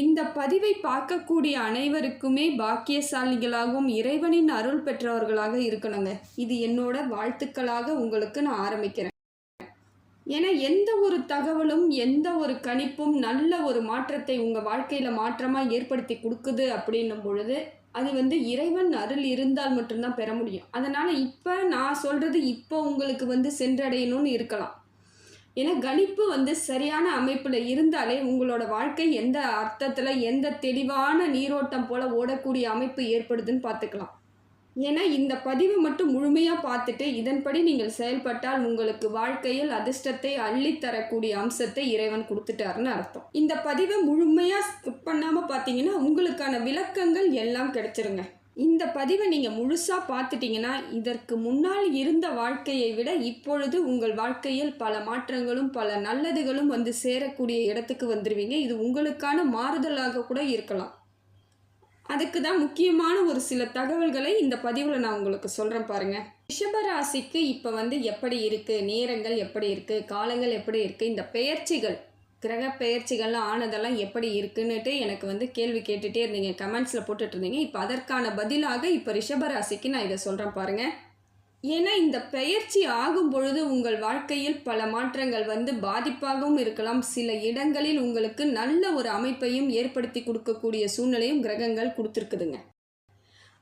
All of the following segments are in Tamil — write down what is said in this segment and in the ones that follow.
இந்த பதிவை பார்க்கக்கூடிய அனைவருக்குமே பாக்கியசாலிகளாகவும் இறைவனின் அருள் பெற்றவர்களாக இருக்கணுங்க. இது என்னோட வாழ்த்துக்களாக உங்களுக்கு நான் ஆரம்பிக்கிறேன். ஏன்னா எந்த ஒரு தகவலும் எந்த ஒரு கணிப்பும் நல்ல ஒரு மாற்றத்தை உங்கள் வாழ்க்கையில் மாற்றமாக ஏற்படுத்தி கொடுக்குது அப்படின்னும் பொழுது அது வந்து இறைவன் அருள் இருந்தால் மட்டும்தான் பெற முடியும். அதனால் இப்போ நான் சொல்கிறது இப்போ உங்களுக்கு வந்து சென்றடையணும்னு இருக்கலாம். ஏன்னா கணிப்பு வந்து சரியான அமைப்பில் இருந்தாலே உங்களோட வாழ்க்கை எந்த அர்த்தத்தில் எந்த தெளிவான நீரோட்டம் போல் ஓடக்கூடிய அமைப்பு ஏற்படுதுன்னு பார்த்துக்கலாம். ஏன்னா இந்த பதிவை மட்டும் முழுமையாக பார்த்துட்டு இதன்படி நீங்கள் செயல்பட்டால் உங்களுக்கு வாழ்க்கையில் அதிர்ஷ்டத்தை அள்ளித்தரக்கூடிய அம்சத்தை இறைவன் கொடுத்துட்டாருன்னு அர்த்தம். இந்த பதிவை முழுமையாக ஸ்கிப் பண்ணாமல் பார்த்தீங்கன்னா உங்களுக்கான விளக்கங்கள் எல்லாம் கிடைச்சிருங்க. இந்த பதிவை நீங்கள் முழுசாக பார்த்துட்டிங்கன்னா இதற்கு முன்னால் இருந்த வாழ்க்கையை விட இப்பொழுது உங்கள் வாழ்க்கையில் பல மாற்றங்களும் பல நல்லதுகளும் வந்து சேரக்கூடிய இடத்துக்கு வந்துடுவீங்க இது உங்களுக்கான மாறுதலாக கூட இருக்கலாம். அதுக்கு தான் முக்கியமான ஒரு சில தகவல்களை இந்த பதிவில் நான் உங்களுக்கு சொல்கிறேன் பாருங்கள் ரிஷபராசிக்கு இப்போ வந்து எப்படி இருக்குது நேரங்கள் எப்படி இருக்குது காலங்கள் எப்படி இருக்குது இந்த பெயர்ச்சிகள் கிரக பெயர்ச்சிகள்லாம் ஆனதெல்லாம் எப்படி இருக்குன்னுட்டு எனக்கு வந்து கேள்வி கேட்டுகிட்டே இருந்தீங்க. கமெண்ட்ஸில் போட்டுட்ருந்தீங்க இப்போ அதற்கான பதிலாக இப்போ ரிஷபராசிக்கு நான் இதை சொல்கிறேன் பாருங்கள் ஏன்னா இந்த பெயர்ச்சி ஆகும் பொழுது உங்கள் வாழ்க்கையில் பல மாற்றங்கள் வந்து பாதிப்பாகவும் இருக்கலாம். சில இடங்களில் உங்களுக்கு நல்ல ஒரு அமைப்பையும் ஏற்படுத்தி கொடுக்கக்கூடிய சூழ்நிலையும் கிரகங்கள் கொடுத்துருக்குதுங்க.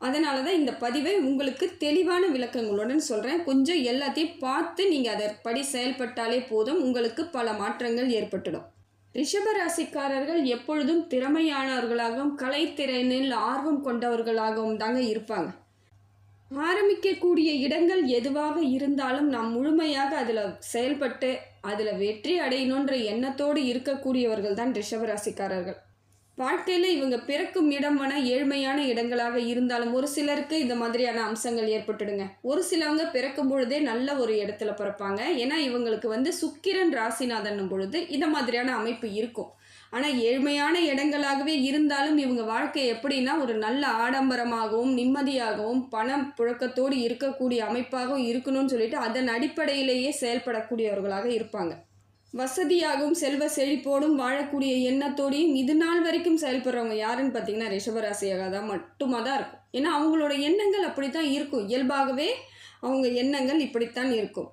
அதனால தான் இந்த பதிவை உங்களுக்கு தெளிவான விளக்கங்களுடன் சொல்கிறேன் கொஞ்சம் எல்லாத்தையும் பார்த்து நீங்கள் அதற்படி செயல்பட்டாலே போதும். உங்களுக்கு பல மாற்றங்கள் ஏற்பட்டுடும். ரிஷபராசிக்காரர்கள் எப்பொழுதும் திறமையானவர்களாகவும் கலைத்திறனில் ஆர்வம் கொண்டவர்களாகவும் தாங்க இருப்பாங்க. ஆரம்பிக்கக்கூடிய இடங்கள் எதுவாக இருந்தாலும் நாம் முழுமையாக அதில் செயல்பட்டு அதில் வெற்றி அடையணுன்ற எண்ணத்தோடு இருக்கக்கூடியவர்கள் தான் ரிஷபராசிக்காரர்கள். வாழ்க்கையில் இவங்க பிறக்கும் இடமான ஏழ்மையான இடங்களாக இருந்தாலும் ஒரு சிலருக்கு இந்த மாதிரியான அம்சங்கள் ஏற்பட்டுடுங்க. ஒரு சிலவங்க பிறக்கும் பொழுதே நல்ல ஒரு இடத்துல பிறப்பாங்க. ஏன்னா இவங்களுக்கு வந்து சுக்கிரன் ராசிநாதன் பொழுது இந்த மாதிரியான அமைப்பு இருக்கும். ஆனால் ஏழ்மையான இடங்களாகவே இருந்தாலும் இவங்க வாழ்க்கை எப்படின்னா ஒரு நல்ல ஆடம்பரமாகவும் நிம்மதியாகவும் பணம் புழக்கத்தோடு இருக்கக்கூடிய அமைப்பாகவும் இருக்கணும்னு சொல்லிட்டு அதன் அடிப்படையிலேயே செயல்படக்கூடியவர்களாக இருப்பாங்க. வசதியாகவும் செல்வ செழிப்போடும் வாழக்கூடிய எண்ணத்தோடையும் இது நாள் வரைக்கும் செயல்படுறவங்க யாருன்னு பார்த்தீங்கன்னா ரிஷபராசியாக தான் மட்டுமாக தான் இருக்கும். ஏன்னா அவங்களோட எண்ணங்கள் அப்படி தான் இருக்கும். இயல்பாகவே அவங்க எண்ணங்கள் இப்படித்தான் இருக்கும்.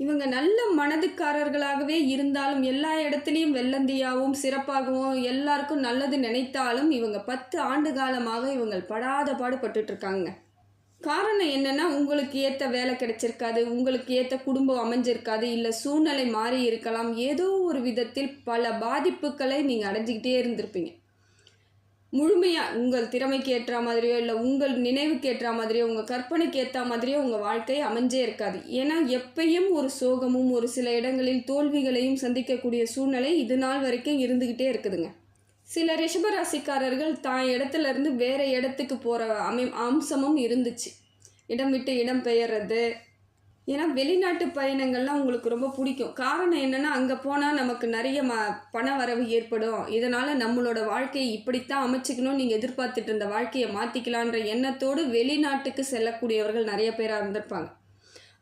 இவங்க நல்ல மனதுக்காரர்களாகவே இருந்தாலும் எல்லா இடத்துலையும் வெள்ளந்தியாகவும் சிறப்பாகவும் எல்லாருக்கும் நல்லது நினைத்தாலும் இவங்க பத்து ஆண்டு காலமாக இவங்கள் படாத பாடுபட்டுட்டு இருக்காங்க. காரணம் என்னென்னா உங்களுக்கு ஏற்ற வேலை கிடைச்சிருக்காது உங்களுக்கு ஏற்ற குடும்பம் அமைஞ்சிருக்காது இல்லை சூழ்நிலை மாறி இருக்கலாம். ஏதோ ஒரு விதத்தில் பல பாதிப்புகளை நீங்கள் அடைஞ்சிக்கிட்டே இருந்திருப்பீங்க. முழுமையாக உங்கள் திறமைக்கு ஏற்ற மாதிரியோ இல்லை உங்கள் நினைவுக்கு ஏற்ற மாதிரியோ உங்கள் கற்பனைக்கு ஏற்ற மாதிரியோ உங்கள் வாழ்க்கை அமைஞ்சே இருக்காது. ஏன்னா எப்பயும் ஒரு சோகமும் ஒரு சில இடங்களில் தோல்விகளையும் சந்திக்கக்கூடிய சூழ்நிலை இது நாள் வரைக்கும் இருந்துக்கிட்டே இருக்குதுங்க. சில ரிஷபராசிக்காரர்கள் தான் இடத்துல இருந்து வேறு இடத்துக்கு போகிற அமை அம்சமும் இருந்துச்சு. இடம் விட்டு இடம் பெயர்றது. ஏன்னா வெளிநாட்டு பயணங்கள்லாம் உங்களுக்கு ரொம்ப பிடிக்கும். காரணம் என்னென்னா அங்கே போனால் நமக்கு நிறைய ம பண வரவு ஏற்படும். இதனால் நம்மளோட வாழ்க்கையை இப்படித்தான் அமைச்சிக்கணும் நீங்கள் எதிர்பார்த்துட்டு இருந்த வாழ்க்கையை மாற்றிக்கலான்ற எண்ணத்தோடு வெளிநாட்டுக்கு செல்லக்கூடியவர்கள் நிறைய பேராக இருந்திருப்பாங்க.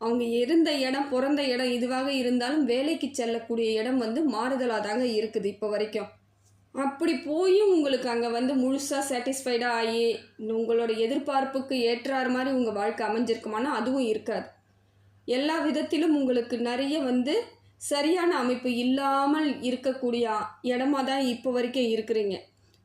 அவங்க இருந்த இடம் பிறந்த இடம் இதுவாக இருந்தாலும் வேலைக்கு செல்லக்கூடிய இடம் வந்து மாறுதலாக தாங்க இருக்குது இப்போ வரைக்கும். அப்படி போயும் உங்களுக்கு அங்கே வந்து முழுசாக சாட்டிஸ்ஃபைடாக ஆகி உங்களோட எதிர்பார்ப்புக்கு ஏற்றாறு மாதிரி உங்கள் வாழ்க்கை அமைஞ்சிருக்குமானா அதுவும் இருக்காது. எல்லா விதத்திலும் உங்களுக்கு நிறைய வந்து சரியான அமைப்பு இல்லாமல் இருக்கக்கூடிய இடமா தான் இப்போ வரைக்கும் இருக்கிறீங்க.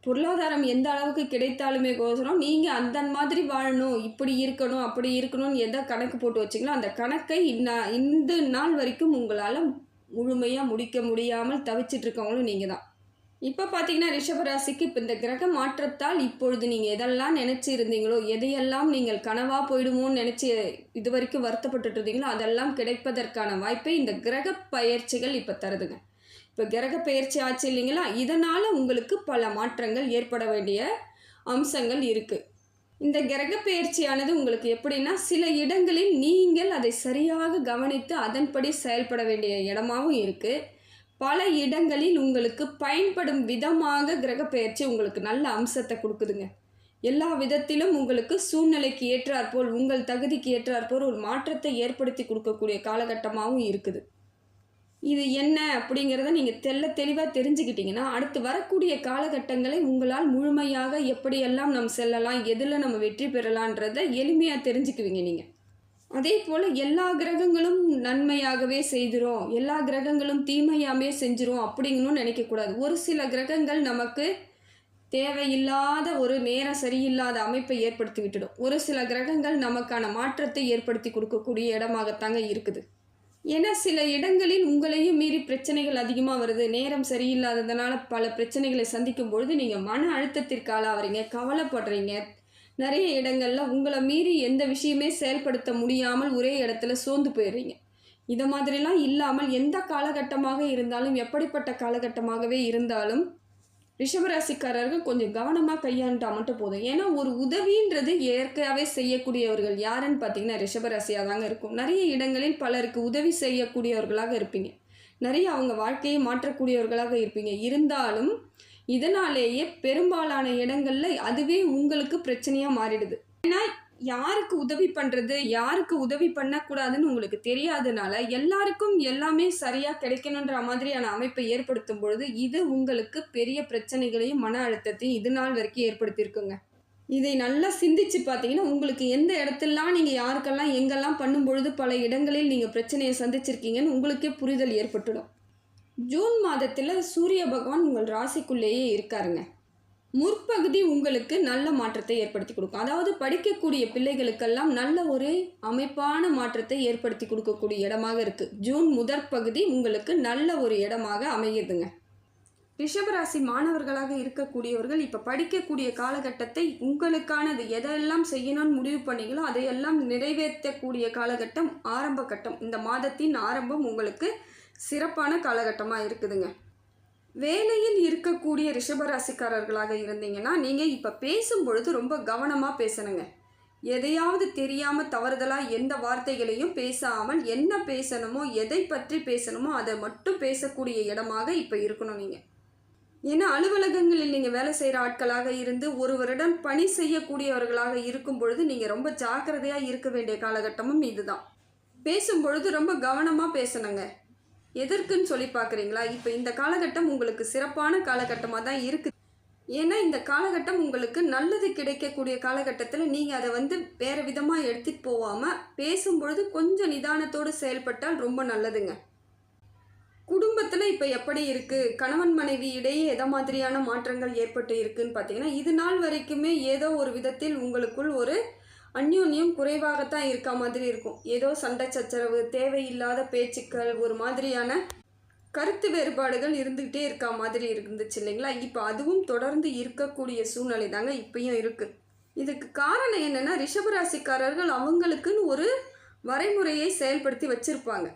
பொருளாதாரம் எந்த அளவுக்கு கிடைத்தாலுமே கோசரம் நீங்கள் அந்த மாதிரி வாழணும் இப்படி இருக்கணும் அப்படி இருக்கணும்னு எதை கணக்கு போட்டு வச்சிங்களோ அந்த கணக்கை இன்ன இந்த நாள் வரைக்கும் உங்களால் முழுமையாக முடிக்க முடியாமல் தவிச்சிட்ருக்கவங்களும் நீங்கள் தான் இப்போ பார்த்தீங்கன்னா ரிஷபராசிக்கு இப்போ இந்த கிரக மாற்றத்தால் இப்பொழுது நீங்கள் எதெல்லாம் நினச்சி இருந்தீங்களோ எதையெல்லாம் நீங்கள் கனவாக போயிடுமோன்னு நினச்சி இது வரைக்கும் வருத்தப்பட்டு இருந்தீங்களோ அதெல்லாம் கிடைப்பதற்கான வாய்ப்பை இந்த கிரக பயிற்சிகள் இப்போ தருதுங்க. இப்போ கிரக பயிற்சி ஆச்சு இல்லைங்களா? இதனால் உங்களுக்கு பல மாற்றங்கள் ஏற்பட வேண்டிய அம்சங்கள் இருக்குது இந்த கிரக பயிற்சியானது உங்களுக்கு எப்படின்னா சில இடங்களில் நீங்கள் அதை சரியாக கவனித்து அதன்படி செயல்பட வேண்டிய இடமாகவும் இருக்குது பல இடங்களில் உங்களுக்கு பயன்படும் விதமாக கிரகப்பெயர்ச்சி உங்களுக்கு நல்ல அம்சத்தை கொடுக்குதுங்க. எல்லா விதத்திலும் உங்களுக்கு சூழ்நிலைக்கு ஏற்றாற்போல் உங்கள் தகுதிக்கு ஏற்றாற்போல் ஒரு மாற்றத்தை ஏற்படுத்தி கொடுக்கக்கூடிய காலகட்டமாகவும் இருக்குது. இது என்ன அப்படிங்கிறத நீங்கள் தெள்ள தெளிவாக தெரிஞ்சுக்கிட்டீங்கன்னா அடுத்து வரக்கூடிய காலகட்டங்களை உங்களால் முழுமையாக எப்படியெல்லாம் நம்ம செல்லலாம் எதில் நம்ம வெற்றி பெறலான்றதை எளிமையாக தெரிஞ்சுக்குவீங்க நீங்கள் அதே போல் எல்லா கிரகங்களும் நன்மையாகவே செய்திரும். எல்லா கிரகங்களும் தீமையாமே செஞ்சிரும் அப்படிங்கணும்னு நினைக்கக்கூடாது ஒரு சில கிரகங்கள் நமக்கு தேவையில்லாத ஒரு நேரம் சரியில்லாத அமைப்பை ஏற்படுத்தி விட்டுடும். ஒரு சில கிரகங்கள் நமக்கான மாற்றத்தை ஏற்படுத்தி கொடுக்கக்கூடிய இடமாகத்தாங்க இருக்குது. ஏன்னா சில இடங்களில் உங்களையும் மீறி பிரச்சனைகள் அதிகமாக வருது. நேரம் சரியில்லாததுனால பல பிரச்சனைகளை சந்திக்கும் பொழுது நீங்கள் மன அழுத்தத்திற்கு ஆளாகிறீங்க கவலைப்படுறீங்க. நிறைய இடங்களில் உங்களை மீறி எந்த விஷயமே செயல்படுத்த முடியாமல் ஒரே இடத்துல சோர்ந்து போயிடுறீங்க. இதை மாதிரிலாம் இல்லாமல் எந்த காலகட்டமாக இருந்தாலும் எப்படிப்பட்ட காலகட்டமாகவே இருந்தாலும் ரிஷபராசிக்காரர்கள் கொஞ்சம் கவனமாக கையாண்டா மட்டும் போதும். ஏன்னா ஒரு உதவின்றது இயற்கையாகவே செய்யக்கூடியவர்கள் யாருன்னு பார்த்தீங்கன்னா ரிஷபராசியாக தாங்க இருக்கும். நிறைய இடங்களில் பலருக்கு உதவி செய்யக்கூடியவர்களாக இருப்பீங்க. நிறைய அவங்க வாழ்க்கையை மாற்றக்கூடியவர்களாக இருப்பீங்க. இருந்தாலும் இதனாலேயே பெரும்பாலான இடங்களில் அதுவே உங்களுக்கு பிரச்சனையாக மாறிடுது. ஏன்னா யாருக்கு உதவி பண்ணுறது யாருக்கு உதவி பண்ணக்கூடாதுன்னு உங்களுக்கு தெரியாதனால எல்லாருக்கும் எல்லாமே சரியாக கிடைக்கணுன்ற மாதிரியான அமைப்பை ஏற்படுத்தும் பொழுது இது உங்களுக்கு பெரிய பிரச்சனைகளையும் மன அழுத்தத்தையும் இது நாள் வரைக்கும் ஏற்படுத்தியிருக்குங்க. இதை நல்லா சிந்திச்சு பார்த்தீங்கன்னா உங்களுக்கு எந்த இடத்துலலாம் நீங்கள் யாருக்கெல்லாம் எங்கெல்லாம் பண்ணும் பொழுது பல இடங்களில் நீங்கள் பிரச்சனையை சந்திச்சிருக்கீங்கன்னு உங்களுக்கே புரிதல் ஏற்பட்டுடும். ஜூன் மாதத்தில் சூரிய பகவான் உங்கள் ராசிக்குள்ளேயே இருக்காருங்க. முற்பகுதி உங்களுக்கு நல்ல மாற்றத்தை ஏற்படுத்தி கொடுக்கும். அதாவது படிக்கக்கூடிய பிள்ளைகளுக்கெல்லாம் நல்ல ஒரு அமைப்பான மாற்றத்தை ஏற்படுத்தி கொடுக்கக்கூடிய இடமாக இருக்குது ஜூன் முதற் பகுதி உங்களுக்கு நல்ல ஒரு இடமாக அமையுதுங்க ரிஷபராசி மாணவர்களாக இருக்கக்கூடியவர்கள் இப்போ படிக்கக்கூடிய காலகட்டத்தை உங்களுக்கானது எதெல்லாம் செய்யணும்னு முடிவு பண்ணீங்களோ அதையெல்லாம் நிறைவேற்றக்கூடிய காலகட்டம் ஆரம்ப கட்டம். இந்த மாதத்தின் ஆரம்பம் உங்களுக்கு சிறப்பான காலகட்டமாக இருக்குதுங்க. வேலையில் இருக்கக்கூடிய ரிஷபராசிக்காரர்களாக இருந்தீங்கன்னா நீங்கள் இப்போ பேசும்பொழுது ரொம்ப கவனமாக பேசணுங்க. எதையாவது தெரியாமல் தவறுதலாக எந்த வார்த்தைகளையும் பேசாமல் என்ன பேசணுமோ எதை பற்றி பேசணுமோ அதை மட்டும் பேசக்கூடிய இடமாக இப்போ இருக்கணும் நீங்கள் ஏன்னா அலுவலகங்களில் நீங்கள் வேலை செய்கிற ஆட்களாக இருந்து ஒருவரிடம் பணி செய்யக்கூடியவர்களாக இருக்கும் பொழுது நீங்கள் ரொம்ப ஜாக்கிரதையாக இருக்க வேண்டிய காலகட்டமும் இதுதான். பேசும்பொழுது ரொம்ப கவனமாக பேசணுங்க. எதற்குன்னு சொல்லி பார்க்குறீங்களா? இப்போ இந்த காலகட்டம் உங்களுக்கு சிறப்பான காலகட்டமாக தான் இருக்குது. ஏன்னா இந்த காலகட்டம் உங்களுக்கு நல்லது கிடைக்கக்கூடிய காலகட்டத்தில் நீங்கள் அதை வந்து வேறு விதமாக எடுத்துகிட்டு போகாமல் பேசும்பொழுது கொஞ்சம் நிதானத்தோடு செயல்பட்டால் ரொம்ப நல்லதுங்க. குடும்பத்தில் இப்போ எப்படி இருக்குது? கணவன் மனைவி இடையே எதை மாதிரியான மாற்றங்கள் ஏற்பட்டு இருக்குன்னு பார்த்தீங்கன்னா இது நாள் வரைக்குமே ஏதோ ஒரு விதத்தில் உங்களுக்குள் ஒரு அந்யோன்யம் குறைவாகத்தான் இருக்க மாதிரி இருக்கும். ஏதோ சண்டை சச்சரவு தேவையில்லாத பேச்சுக்கள் ஒரு மாதிரியான கருத்து வேறுபாடுகள் இருந்துக்கிட்டே இருக்க மாதிரி இருந்துச்சு இல்லைங்களா? இப்போ அதுவும் தொடர்ந்து இருக்கக்கூடிய சூழ்நிலை தாங்க இப்பயும் இருக்குது இதுக்கு காரணம் என்னென்னா ரிஷபராசிக்காரர்கள் அவங்களுக்குன்னு ஒரு வரைமுறையை செயல்படுத்தி வச்சுருப்பாங்க.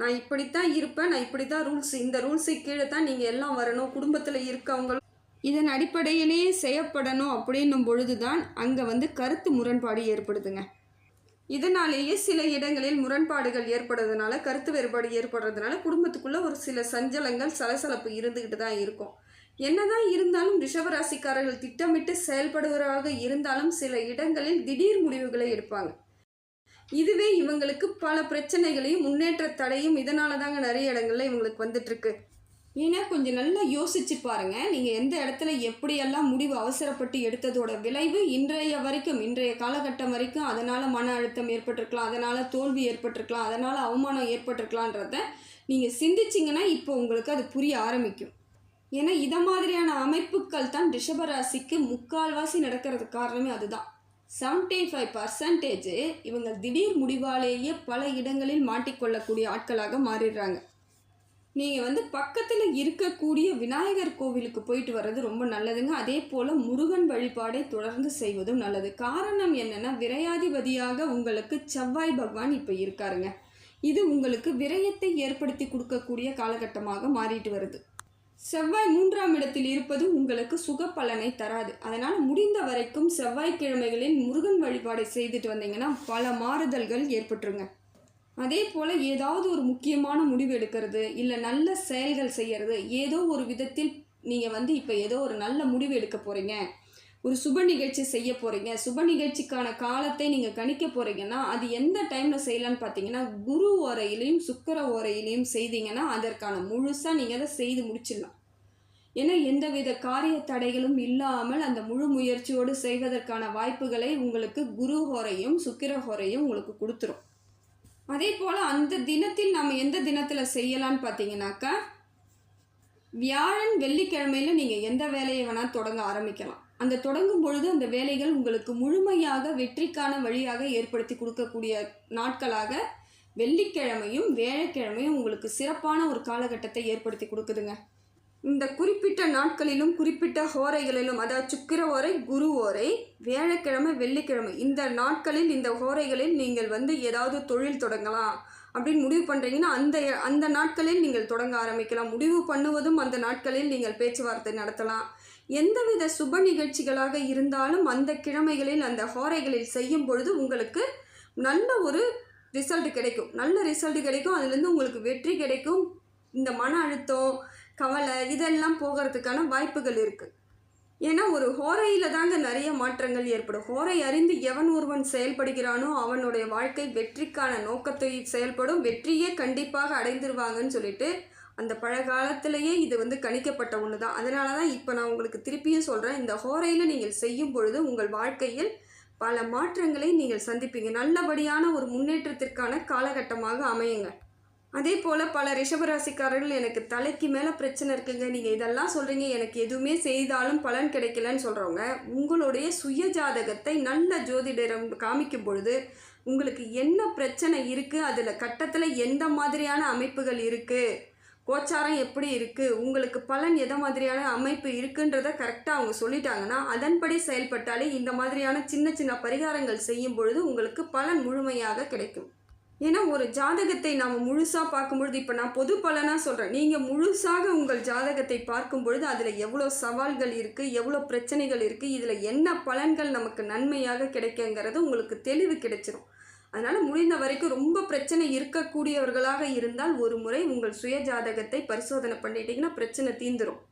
நான் இப்படித்தான் இருப்பேன் நான் இப்படி தான் ரூல்ஸ் இந்த ரூல்ஸுக்கு கீழே தான் நீங்கள் எல்லாம் வரணும் குடும்பத்தில் இருக்கவங்க இதன் அடிப்படையிலேயே செய்யப்படணும் அப்படின்னும் பொழுது தான் அங்கே வந்து கருத்து முரண்பாடு ஏற்படுதுங்க. இதனாலேயே சில இடங்களில் முரண்பாடுகள் ஏற்படுறதுனால கருத்து வேறுபாடு ஏற்படுறதுனால குடும்பத்துக்குள்ளே ஒரு சில சஞ்சலங்கள் சலசலப்பு இருந்துக்கிட்டு தான் இருக்கும். என்னதான் இருந்தாலும் ரிஷபராசிக்காரர்கள் திட்டமிட்டு செயல்படுவராக இருந்தாலும் சில இடங்களில் திடீர் முடிவுகளை எடுப்பாங்க. இதுவே இவங்களுக்கு பல பிரச்சனைகளையும் முன்னேற்ற தடையும் இதனால தாங்க நிறைய இடங்களில் இவங்களுக்கு வந்துட்டுருக்கு ஏன்னா கொஞ்சம் நல்லா யோசிச்சு பாருங்க. நீங்கள் எந்த இடத்துல எப்படியெல்லாம் முடிவு அவசரப்பட்டு எடுத்ததோட விளைவு இன்றைய வரைக்கும் இன்றைய காலகட்டம் வரைக்கும் அதனால் மன அழுத்தம் ஏற்பட்டிருக்கலாம் அதனால் தோல்வி ஏற்பட்டிருக்கலாம் அதனால் அவமானம் ஏற்பட்டிருக்கலான்றத நீங்கள் சிந்திச்சிங்கன்னா இப்போ உங்களுக்கு அது புரிய ஆரம்பிக்கும். ஏன்னா இதை மாதிரியான அமைப்புகள் தான் ரிஷபராசிக்கு முக்கால்வாசி நடக்கிறதுக்கு காரணமே அதுதான். செவன்டி ஃபைவ் பர்சன்டேஜ் இவங்க திடீர் முடிவாலேயே பல இடங்களில் மாட்டிக்கொள்ளக்கூடிய ஆட்களாக மாறிடுறாங்க. நீங்கள் வந்து பக்கத்தில் இருக்கக்கூடிய விநாயகர் கோவிலுக்கு போயிட்டு வர்றது ரொம்ப நல்லதுங்க. அதே போல் முருகன் வழிபாடை தொடர்ந்து செய்வதும் நல்லது. காரணம் என்னென்னா விரையாதிபதியாக உங்களுக்கு செவ்வாய் பகவான் இப்போ இருக்காருங்க. இது உங்களுக்கு விரயத்தை ஏற்படுத்தி கொடுக்கக்கூடிய காலகட்டமாக மாறிட்டு வருது. செவ்வாய் மூன்றாம் இடத்தில் இருப்பது உங்களுக்கு சுக பலனை தராது. அதனால் முடிந்த வரைக்கும் செவ்வாய்க்கிழமைகளில் முருகன் வழிபாடை செய்துட்டு வந்தீங்கன்னா பல மாறுதல்கள் ஏற்பட்டுருங்க. அதே போல் ஏதாவது ஒரு முக்கியமான முடிவு எடுக்கிறது இல்லை நல்ல செயல்கள் செய்கிறது ஏதோ ஒரு விதத்தில் நீங்கள் வந்து இப்போ ஏதோ ஒரு நல்ல முடிவு எடுக்க போகிறீங்க ஒரு சுப நிகழ்ச்சி செய்ய போகிறீங்க சுப நிகழ்ச்சிக்கான காலத்தை நீங்கள் கணிக்க போகிறீங்கன்னா அது எந்த டைமில் செய்யலான்னு பார்த்தீங்கன்னா குரு ஓரையிலையும் சுக்கிர ஓரையிலையும் செய்தீங்கன்னா அதற்கான முழுசாக நீங்கள் அதை செய்து முடிச்சிடலாம். ஏன்னா எந்தவித காரிய தடைகளும் இல்லாமல் அந்த முழு முயற்சியோடு செய்வதற்கான வாய்ப்புகளை உங்களுக்கு குரு ஹோரையும் சுக்கிர ஹோரையும் உங்களுக்கு கொடுத்துரும். அதே போல் அந்த தினத்தில் நம்ம எந்த தினத்தில் செய்யலான்னு பார்த்தீங்கன்னாக்கா வியாழன் வெள்ளிக்கிழமையில் நீங்கள் எந்த வேலையை வேணால் தொடங்க ஆரம்பிக்கலாம். அந்த தொடங்கும் பொழுது அந்த வேலைகள் உங்களுக்கு முழுமையாக வெற்றிக்கான வழியாக ஏற்படுத்தி கொடுக்கக்கூடிய நாட்களாக வெள்ளிக்கிழமையும் வேலைக்கிழமையும் உங்களுக்கு சிறப்பான ஒரு காலகட்டத்தை ஏற்படுத்தி கொடுக்குதுங்க. இந்த குறிப்பிட்ட நாட்களிலும் குறிப்பிட்ட ஹோரைகளிலும் அதாவது சுக்கிர ஓரை குரு ஓரை வியாழக்கிழமை வெள்ளிக்கிழமை இந்த நாட்களில் இந்த ஹோரைகளில் நீங்கள் வந்து ஏதாவது தொழில் தொடங்கலாம் அப்படின்னு முடிவு பண்ணுறீங்கன்னா அந்த அந்த நாட்களில் நீங்கள் தொடங்க ஆரம்பிக்கலாம். முடிவு பண்ணுவதும் அந்த நாட்களில் நீங்கள் பேச்சுவார்த்தை நடத்தலாம். எந்தவித சுப நிகழ்ச்சிகளாக இருந்தாலும் அந்த கிழமைகளில் அந்த ஹோரைகளில் செய்யும் பொழுது உங்களுக்கு நல்ல ஒரு ரிசல்ட் கிடைக்கும். நல்ல ரிசல்ட் கிடைக்கும். அதுலேருந்து உங்களுக்கு வெற்றி கிடைக்கும். இந்த மன அழுத்தம் கவலை இதெல்லாம் போகிறதுக்கான வாய்ப்புகள் இருக்குது ஏன்னா ஒரு ஹோரையில் தாங்க நிறைய மாற்றங்கள் ஏற்படும். ஹோரை அறிந்து எவன் ஒருவன் செயல்படுகிறானோ அவனுடைய வாழ்க்கை வெற்றிக்கான நோக்கத்தை செயல்படும். வெற்றியே கண்டிப்பாக அடைந்துருவாங்கன்னு சொல்லிட்டு அந்த பழகாலத்திலேயே இது வந்து கணிக்கப்பட்ட ஒன்று தான் அதனால தான் இப்போ நான் உங்களுக்கு திருப்பியும் சொல்கிறேன் இந்த ஹோரையில் நீங்கள் செய்யும் பொழுது உங்கள் வாழ்க்கையில் பல மாற்றங்களை நீங்கள் சந்திப்பீங்க. நல்லபடியான ஒரு முன்னேற்றத்திற்கான காலகட்டமாக அமையுங்க. அதே போல் பல ரிஷபராசிக்காரர்கள் எனக்கு தலைக்கு மேலே பிரச்சனை இருக்குங்க. நீங்கள் இதெல்லாம் சொல்கிறீங்க எனக்கு எதுவுமே செய்தாலும் பலன் கிடைக்கலன்னு சொல்கிறவங்க உங்களுடைய சுய ஜாதகத்தை நல்ல ஜோதிடரம் காமிக்கும் பொழுது உங்களுக்கு என்ன பிரச்சனை இருக்குது அதில் கட்டத்தில் எந்த மாதிரியான அமைப்புகள் இருக்குது கோச்சாரம் எப்படி இருக்குது உங்களுக்கு பலன் எதை மாதிரியான அமைப்பு இருக்குன்றத கரெக்டாக அவங்க சொல்லிட்டாங்கன்னா அதன்படி செயல்பட்டாலே இந்த மாதிரியான சின்ன சின்ன பரிகாரங்கள் செய்யும் பொழுது உங்களுக்கு பலன் முழுமையாக கிடைக்கும். ஏன்னா ஒரு ஜாதகத்தை நாம் முழுசாக பார்க்கும்பொழுது இப்போ நான் பொது பலனாக சொல்கிறேன் நீங்கள் முழுசாக உங்கள் ஜாதகத்தை பார்க்கும் பொழுது அதில் எவ்வளோ சவால்கள் இருக்குது எவ்வளோ பிரச்சனைகள் இருக்குது இதில் என்ன பலன்கள் நமக்கு நன்மையாக கிடைக்குங்கிறது உங்களுக்கு தெளிவு கிடைச்சிரும். அதனால் முடிந்த வரைக்கும் ரொம்ப பிரச்சனை இருக்கக்கூடியவர்களாக இருந்தால் ஒரு முறை உங்கள் சுய ஜாதகத்தை பரிசோதனை பண்ணிட்டீங்கன்னா பிரச்சனை தீந்துடும்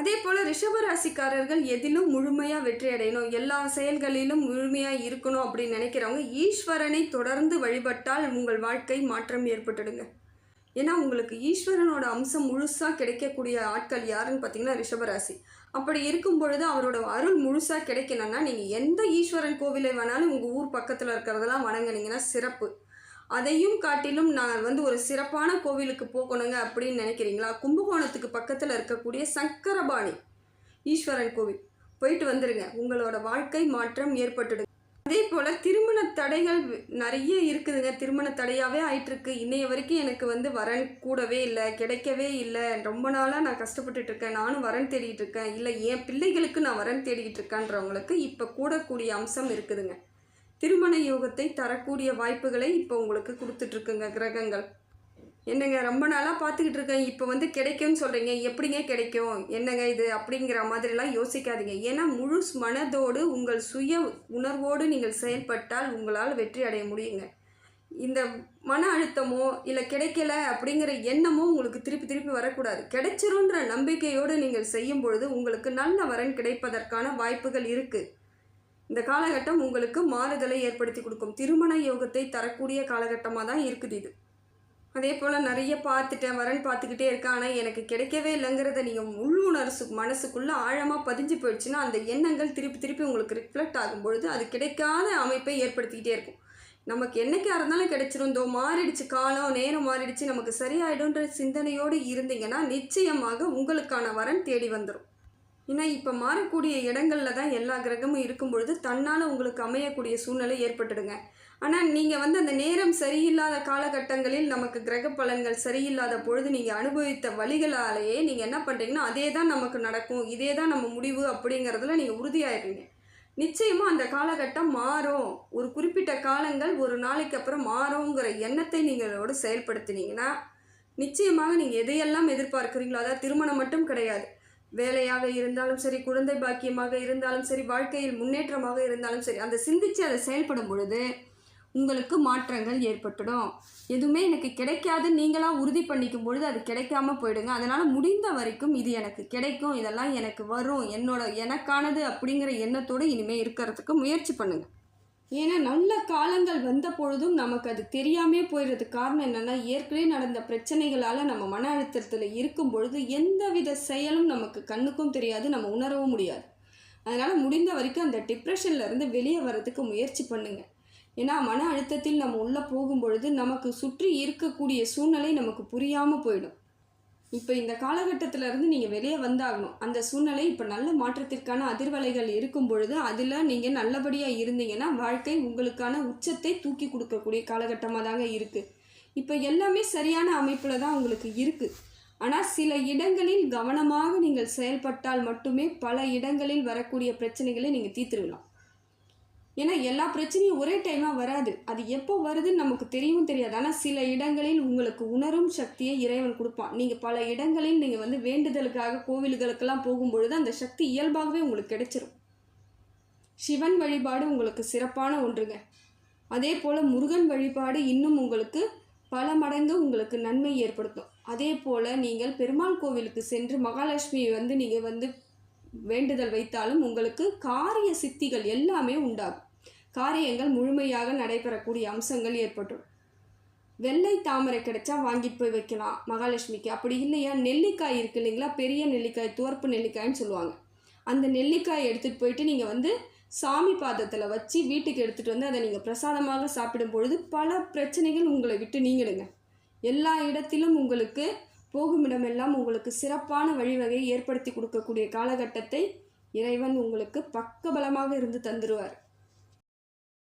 அதே போல் ரிஷபராசிக்காரர்கள் எதிலும் முழுமையாக வெற்றி அடையணும். எல்லா செயல்களிலும் முழுமையாக இருக்கணும் அப்படின்னு நினைக்கிறவங்க ஈஸ்வரனை தொடர்ந்து வழிபட்டால் உங்கள் வாழ்க்கை மாற்றம் ஏற்பட்டுடுங்க. ஏன்னா உங்களுக்கு ஈஸ்வரனோட அம்சம் முழுசாக கிடைக்கக்கூடிய ஆட்கள் யாருன்னு பார்த்தீங்கன்னா ரிஷபராசி. அப்படி இருக்கும் பொழுது அவரோட அருள் முழுசாக கிடைக்கணும்னா நீங்கள் எந்த ஈஸ்வரன் கோவிலை வேணாலும் உங்கள் ஊர் பக்கத்தில் இருக்கிறதெல்லாம் வணங்குனீங்கன்னா சிறப்பு. அதையும் காட்டிலும் நான் வந்து ஒரு சிறப்பான கோவிலுக்கு போகணுங்க அப்படின்னு நினைக்கிறீங்களா? கும்பகோணத்துக்கு பக்கத்தில் இருக்கக்கூடிய சங்கரபாணி ஈஸ்வரன் கோவில். போயிட்டு வந்துடுங்க உங்களோட வாழ்க்கை மாற்றம் ஏற்பட்டுடுங்க. அதே போல் திருமண தடைகள் நிறைய இருக்குதுங்க. திருமண தடையாகவே ஆயிட்டுருக்கு. இன்னைய வரைக்கும் எனக்கு வந்து வரன் கூடவே இல்லை கிடைக்கவே இல்லை. ரொம்ப நாளாக நான் கஷ்டப்பட்டுட்டு இருக்கேன். நானும் வரன் தேடிட்டு இருக்கேன். இல்லை என் பிள்ளைகளுக்கு நான் வரன் தேடிக்கிட்டு இருக்கேன்றவங்களுக்கு இப்போ கூடக்கூடிய அம்சம் இருக்குதுங்க. திருமண யோகத்தை தரக்கூடிய வாய்ப்புகளை இப்போ உங்களுக்கு கொடுத்துட்ருக்குங்க கிரகங்கள். என்னங்க ரொம்ப நாளாக பார்த்துக்கிட்டு இருக்கேன். இப்போ வந்து கிடைக்கும்னு சொல்கிறீங்க எப்படிங்க கிடைக்கும்? என்னங்க இது? அப்படிங்கிற மாதிரிலாம் யோசிக்காதீங்க. ஏன்னா முழு மனதோடு உங்கள் சுய உணர்வோடு நீங்கள் செயல்பட்டால் உங்களால் வெற்றி அடைய முடியுங்க. இந்த மன அழுத்தமோ இல்லை கிடைக்கல அப்படிங்கிற எண்ணமோ உங்களுக்கு திருப்பி திருப்பி வரக்கூடாது. கிடைச்சிருன்ற நம்பிக்கையோடு நீங்கள் செய்யும் பொழுது உங்களுக்கு நல்ல வரன் கிடைப்பதற்கான வாய்ப்புகள் இருக்குது இந்த காலகட்டம் உங்களுக்கு மாறுதலை ஏற்படுத்தி கொடுக்கும். திருமண யோகத்தை தரக்கூடிய காலகட்டமாக தான் இருக்குது இது. அதே போல் நிறைய பார்த்துட்டேன் வரன் பார்த்துக்கிட்டே இருக்கேன். ஆனால் எனக்கு கிடைக்கவே இல்லைங்கிறத நீங்கள் உள்ளுணர்சு மனசுக்குள்ளே ஆழமாக பதிஞ்சு போயிடுச்சுன்னா அந்த எண்ணங்கள் திருப்பி திருப்பி உங்களுக்கு ரிஃப்ளெக்ட் ஆகும்பொழுது அது கிடைக்காத அமைப்பை ஏற்படுத்திக்கிட்டே இருக்கும். நமக்கு என்னைக்காக இருந்தாலும் கிடைச்சிருந்தோ மாறிடுச்சு காலம் நேரம் மாறிடுச்சு நமக்கு சரியாயிடும்ன்ற சிந்தனையோடு இருந்தீங்கன்னா நிச்சயமாக உங்களுக்கான வரன் தேடி வந்துடும் ஏன்னா இப்போ மாறக்கூடிய இடங்களில் தான் எல்லா கிரகமும் இருக்கும் பொழுது தன்னால் உங்களுக்கு அமையக்கூடிய சூழ்நிலை ஏற்பட்டுடுங்க. ஆனால் நீங்கள் வந்து அந்த நேரம் சரியில்லாத காலகட்டங்களில் நமக்கு கிரக பலன்கள் சரியில்லாத பொழுது நீங்கள் அனுபவித்த வழிகளாலேயே நீங்கள் என்ன பண்ணுறீங்கன்னா அதே தான் நமக்கு நடக்கும். இதே தான் நம்ம முடிவு அப்படிங்கிறதுல நீங்கள் உறுதியாயிடுறீங்க. நிச்சயமாக அந்த காலகட்டம் மாறும். ஒரு குறிப்பிட்ட காலங்கள் ஒரு நாளைக்கு அப்புறம் மாறுங்கிற எண்ணத்தை நீங்களோட செயல்படுத்தினீங்கன்னா நிச்சயமாக நீங்கள் எதையெல்லாம் எதிர்பார்க்குறீங்களோ அதாவது திருமணம் மட்டும் கிடையாது வேலையாக இருந்தாலும் சரி குழந்தை பாக்கியமாக இருந்தாலும் சரி வாழ்க்கையில் முன்னேற்றமாக இருந்தாலும் சரி அந்த சிந்தித்து அதை செயல்படும் பொழுது உங்களுக்கு மாற்றங்கள் ஏற்பட்டுடும். எதுவுமே எனக்கு கிடைக்காது நீங்களாக உறுதி பண்ணிக்கும் பொழுது அது கிடைக்காம போயிடுங்க. அதனால் முடிந்த வரைக்கும் இது எனக்கு கிடைக்கும் இதெல்லாம் எனக்கு வரும் என்னோட எனக்கானது அப்படிங்கிற எண்ணத்தோடு இனிமேல் இருக்கிறதுக்கு முயற்சி பண்ணுங்கள் ஏன்னா நல்ல காலங்கள் வந்த பொழுதும் நமக்கு அது தெரியாமே போயிடுறதுக்கு காரணம் என்னென்னா ஏற்கனவே நடந்த பிரச்சனைகளால் நம்ம மன அழுத்தத்தில் இருக்கும் பொழுது எந்தவித செயலும் நமக்கு கண்ணுக்கும் தெரியாது நம்ம உணரவும் முடியாது. அதனால் முடிந்த வரைக்கும் அந்த டிப்ரெஷன்லேருந்து வெளியே வர்றதுக்கு முயற்சி பண்ணுங்கள் ஏன்னா மன அழுத்தத்தில் நம்ம உள்ளே போகும் பொழுது நமக்கு சுற்றி இருக்கக்கூடிய சூழ்நிலை நமக்கு புரியாமல் போயிடும். இப்போ இந்த காலகட்டத்தில் இருந்து நீங்கள் வெளியே வந்தாகணும். அந்த சூழ்நிலை இப்போ நல்ல மாற்றத்திற்கான அதிர்வலைகள் இருக்கும் பொழுது அதில் நீங்கள் நல்லபடியாக இருந்தீங்கன்னா வாழ்க்கை உங்களுக்கான உச்சத்தை தூக்கி கொடுக்கக்கூடிய காலகட்டமாக தாங்க இருக்குது இப்போ எல்லாமே சரியான அமைப்பில் தான் உங்களுக்கு இருக்குது ஆனால் சில இடங்களில் கவனமாக நீங்கள் செயல்பட்டால் மட்டுமே பல இடங்களில் வரக்கூடிய பிரச்சனைகளை நீங்கள் தீர்த்துருக்கலாம். ஏன்னா எல்லா பிரச்சனையும் ஒரே டைமாக வராது. அது எப்போ வருதுன்னு நமக்கு தெரியவும் தெரியாது. ஆனால் சில இடங்களில் உங்களுக்கு உணரும் சக்தியை இறைவன் கொடுப்பான். நீங்கள் பல இடங்களில் நீங்கள் வந்து வேண்டுதலுக்காக கோவில்களுக்கெல்லாம் போகும்பொழுது அந்த சக்தி இயல்பாகவே உங்களுக்கு கிடைச்சிரும். சிவன் வழிபாடு உங்களுக்கு சிறப்பான ஒன்றுங்க. அதே போல் முருகன் வழிபாடு இன்னும் உங்களுக்கு பல மடங்கு உங்களுக்கு நன்மை ஏற்படுத்தும். அதே போல் நீங்கள் பெருமாள் கோவிலுக்கு சென்று மகாலட்சுமியை வந்து நீங்கள் வந்து வேண்டுதல் வைத்தாலும் உங்களுக்கு காரிய சித்திகள் எல்லாமே உண்டாகும். காரியங்கள் முழுமையாக நடைபெறக்கூடிய அம்சங்கள் ஏற்பட்டும். வெள்ளை தாமரை கிடைச்சா வாங்கிட்டு போய் வைக்கலாம் மகாலட்சுமிக்கு. அப்படி இல்லையா? நெல்லிக்காய் இருக்கு இல்லைங்களா? பெரிய நெல்லிக்காய் துவர்ப்பு நெல்லிக்காய்ன்னு சொல்லுவாங்க. அந்த நெல்லிக்காயை எடுத்துகிட்டு போயிட்டு நீங்கள் வந்து சாமி பாதத்தில் வச்சு வீட்டுக்கு எடுத்துகிட்டு வந்து அதை நீங்கள் பிரசாதமாக சாப்பிடும் பொழுது பல பிரச்சனைகள் உங்களை விட்டு நீங்கிடுங்க. எல்லா இடத்திலும் உங்களுக்கு போகும் இடமெல்லாம் உங்களுக்கு சிறப்பான வழிவகையை ஏற்படுத்தி கொடுக்கக்கூடிய காலகட்டத்தை இறைவன் உங்களுக்கு பக்கபலமாக இருந்து தந்துடுவார்